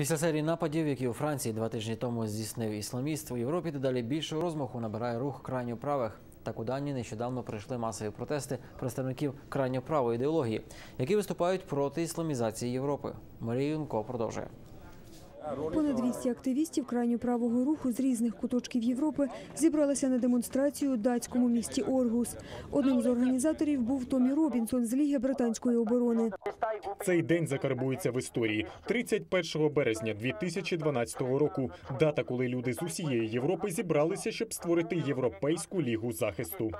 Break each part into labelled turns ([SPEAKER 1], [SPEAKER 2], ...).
[SPEAKER 1] Після серії нападів, які у Франції два тижні тому здійснив ісламіст, у Європі дедалі більшого розмаху набирає рух крайньо правих. Так у Данії нещодавно прийшли масові протести представників крайньо правої ідеології, які виступають проти ісламізації Європи. Марія Юнко продовжує.
[SPEAKER 2] Понад 200 активістів крайньо правого руху з різних куточків Європи зібралися на демонстрацію у датському місті Оргус. Одним з організаторів був Томі Робінсон з Ліги британської оборони.
[SPEAKER 3] Цей день закарбується в історії. 31 березня 2012 року. Дата, коли люди з усієї Європи зібралися, щоб створити європейську лігу захисту.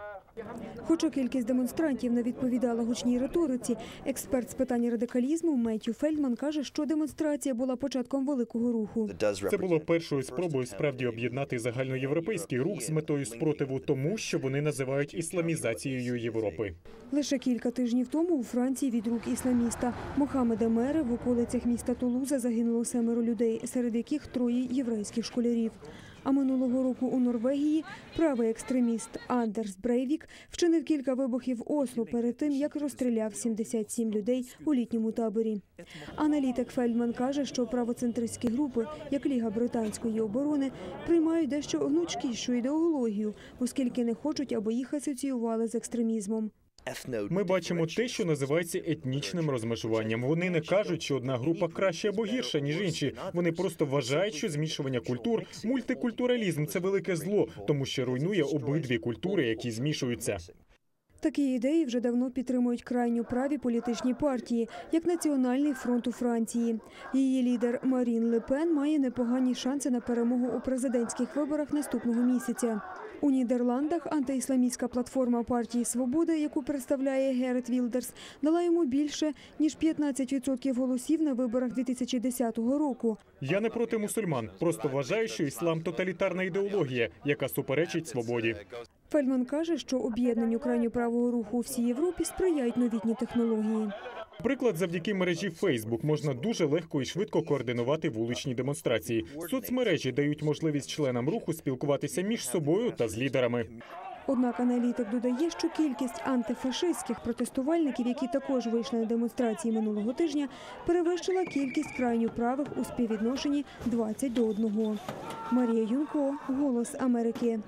[SPEAKER 2] Хоча кількість демонстрантів не відповідала гучній риториці, експерт з питань радикалізму Меттю Фельдман каже, що демонстрація була початком великого руху.
[SPEAKER 3] Це було першою спробою справді об'єднати загальноєвропейський рух з метою спротиву тому, що вони називають ісламізацією Європи.
[SPEAKER 2] Лише кілька тижнів тому у Франції від рук ісламіста Мохамеда Мери в околицях міста Тулуза загинуло семеро людей, серед яких троє єврейських школярів. А минулого року у Норвегії правий екстреміст Андерс Брейвік вчинив кілька вибухів Осло перед тим, як розстріляв 77 людей у літньому таборі. Аналітик Фельдман каже, що правоцентристські групи, як Ліга британської оборони, приймають дещо гнучкішу ідеологію, оскільки не хочуть, аби їх асоціювали з екстремізмом.
[SPEAKER 3] Ми бачимо те, що називається етнічним розмежуванням. Вони не кажуть, що одна група краще або гірша ніж інші. Вони просто вважають, що змішування культур, мультикультуралізм це велике зло, тому що руйнує обидві культури, які змішуються.
[SPEAKER 2] Такі ідеї вже давно підтримують крайньо праві політичні партії, як Національний фронт у Франції. Її лідер Марін Ле Пен має непогані шанси на перемогу у президентських виборах наступного місяця. У Нідерландах антиісламістська платформа партії Свободи, яку представляє Герет Вілдерс, дала йому більше ніж 15% голосів на виборах 2010 року.
[SPEAKER 3] Я не проти мусульман, просто вважаю, що іслам тоталітарна ідеологія, яка суперечить свободі.
[SPEAKER 2] Фельдман каже, що об'єднанню крайньо правого руху у всій Європі сприяють новітні технології.
[SPEAKER 3] Приклад, завдяки мережі Facebook можна дуже легко і швидко координувати вуличні демонстрації. Соцмережі дають можливість членам руху спілкуватися між собою та з лідерами.
[SPEAKER 2] Однак аналітик додає, що кількість антифашистських протестувальників, які також вийшли на демонстрації минулого тижня, перевищила кількість крайньо правих у співвідношенні 20 до 1. Марія Юнко, Голос Америки.